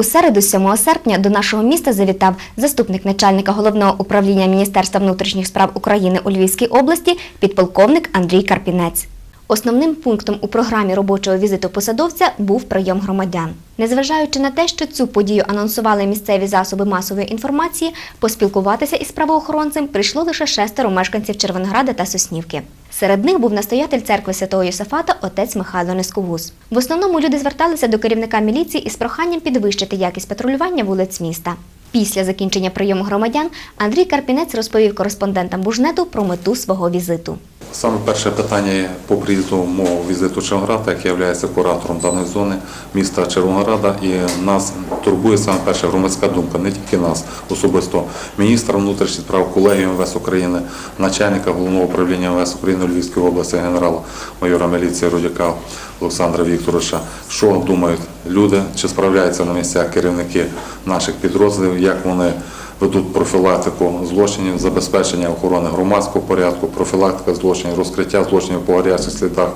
У середу, 7 серпня, до нашого міста завітав заступник начальника головного управління Міністерства внутрішніх справ України у Львівській області, підполковник Андрій Карпінець. Основним пунктом у програмі робочого візиту посадовця був прийом громадян. Незважаючи на те, що цю подію анонсували місцеві засоби масової інформації, поспілкуватися із правоохоронцем прийшло лише шестеро мешканців Червонограда та Соснівки. Серед них був настоятель церкви святого Йосафата отець Михайло Несковуз. В основному люди зверталися до керівника міліції із проханням підвищити якість патрулювання вулиць міста. Після закінчення прийому громадян Андрій Карпінець розповів кореспондентам Бужнету про мету свого візиту. Саме перше питання по приїзду мого візиту Червонограда, як я є куратором даної зони міста Червонограда, і нас турбує саме перше громадська думка, не тільки нас, особисто міністра внутрішніх справ, колегію МВС України, начальника головного управління МВС України у Львівській області, генерала майора міліції Рудяка Олександра Вікторовича. Що думають люди, чи справляються на місцях керівники наших підрозділів, як вони ведуть профілактику злочинів, забезпечення охорони громадського порядку, профілактика злочинів, розкриття злочинів по гарячих слідах.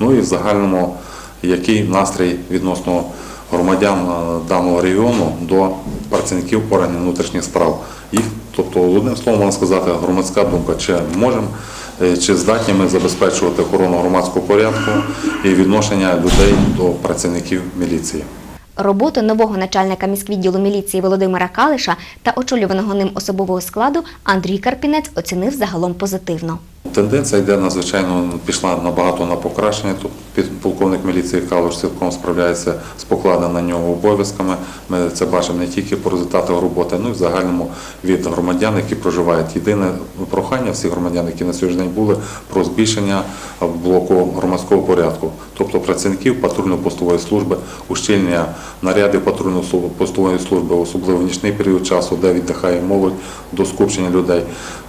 Ну і в загальному який настрій відносно громадян е, даного регіону до працівників органів внутрішніх справ. Їх, тобто, одним словом можна сказати, громадська думка, чи можемо, е, чи здатні ми забезпечувати охорону громадського порядку і відношення людей до працівників міліції. Роботу нового начальника міськвідділу міліції Володимира Калиша та очолюваного ним особового складу Андрій Карпінець оцінив загалом позитивно. Тенденція йде надзвичайно пішла набагато на покращення. Тут підполковник міліції Калуш цілком справляється з покладеними на нього обов'язками. Ми це бачимо не тільки по результатах роботи, ну і в загальному від громадян, які проживають. Єдине прохання всіх громадян, які на сьогодні були, про збільшення блоку громадського порядку, тобто працівників патрульно-постової служби, ущільнення нарядів патрульно-постової служби, особливо в нічний період часу, де віддихає молодь до скупчення людей.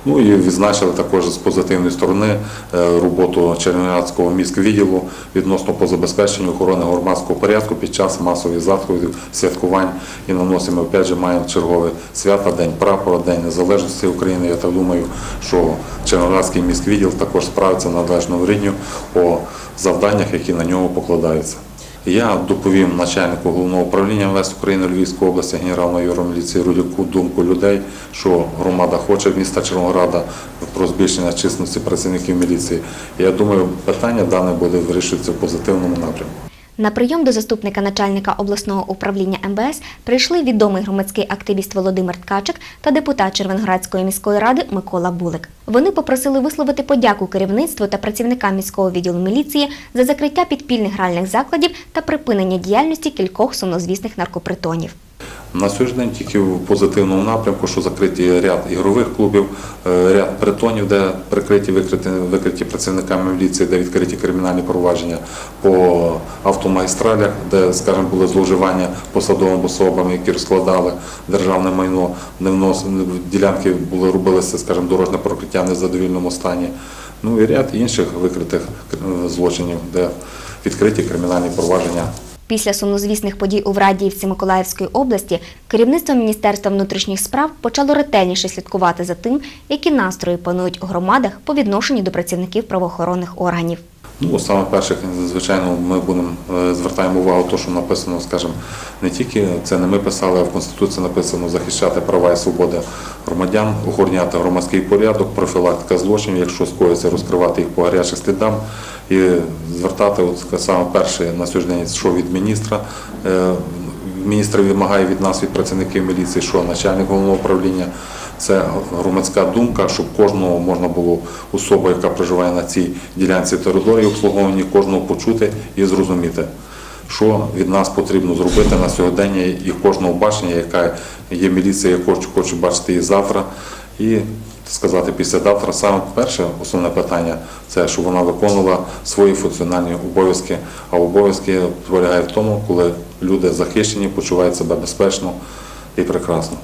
Ну і відзначили також з позитивної сторони е, роботу Чернігівського міськвідділу відносно по забезпеченню охорони громадського порядку під час масових заходів, святкувань і наносимо опять же маємо чергове свято, День прапора, День Незалежності України. Я так думаю, що Чернігівський міськвідділ також справиться на належному рівні по завданнях, які на нього покладаються. Я доповім начальнику головного управління МВС України у Львівській області генерал-майору міліції Рудяку думку людей, що громада хоче міста Червонограда про збільшення численності працівників міліції. Я думаю, питання дане буде вирішуватися в позитивному напрямку. На прийом до заступника начальника обласного управління МВС прийшли відомий громадський активіст Володимир Ткачик та депутат Червоноградської міської ради Микола Булик. Вони попросили висловити подяку керівництву та працівникам міського відділу міліції за закриття підпільних гральних закладів та припинення діяльності кількох сумнозвісних наркопритонів. На сьогодні день тільки в позитивному напрямку, що закриті ряд ігрових клубів, е, ряд притонів, де прикриті викриті, викриті працівниками міліції, де відкриті кримінальні провадження по автомагістралях, де, скажімо, були зловживання посадовими особами, які розкладали державне майно, не внос, ділянки були робилися, скажімо, дорожне прокриття в незадовільному стані. Ну і ряд інших викритих е, злочинів, де відкриті кримінальні провадження Після сумнозвісних подій у Врадіївці Миколаївської області керівництво Міністерства внутрішніх справ почало ретельніше слідкувати за тим, які настрої панують у громадах по відношенню до працівників правоохоронних органів. Ну, саме перше, звичайно, ми будемо е, звертаємо увагу, то, що написано, скажімо, не тільки це не ми писали, а в Конституції написано захищати права і свободи громадян, охороняти громадський порядок, профілактика злочинів, якщо скоїться, розкривати їх по гарячих слідам і звертати, от саме перше на сьогодні що від міністра. е, Міністр вимагає від нас, від працівників міліції, що начальник головного управління. Це громадська думка, щоб кожного можна було особу, яка проживає на цій ділянці території обслуговувані, кожного почути і зрозуміти, що від нас потрібно зробити на сьогодення і кожного бачення, яка є міліція, я хочу, хочу бачити її завтра. І сказати післязавтра, саме перше основне питання це щоб вона виконувала свої функціональні обов'язки. А обов'язки полягають в тому, коли люди захищені, почувають себе безпечно і прекрасно.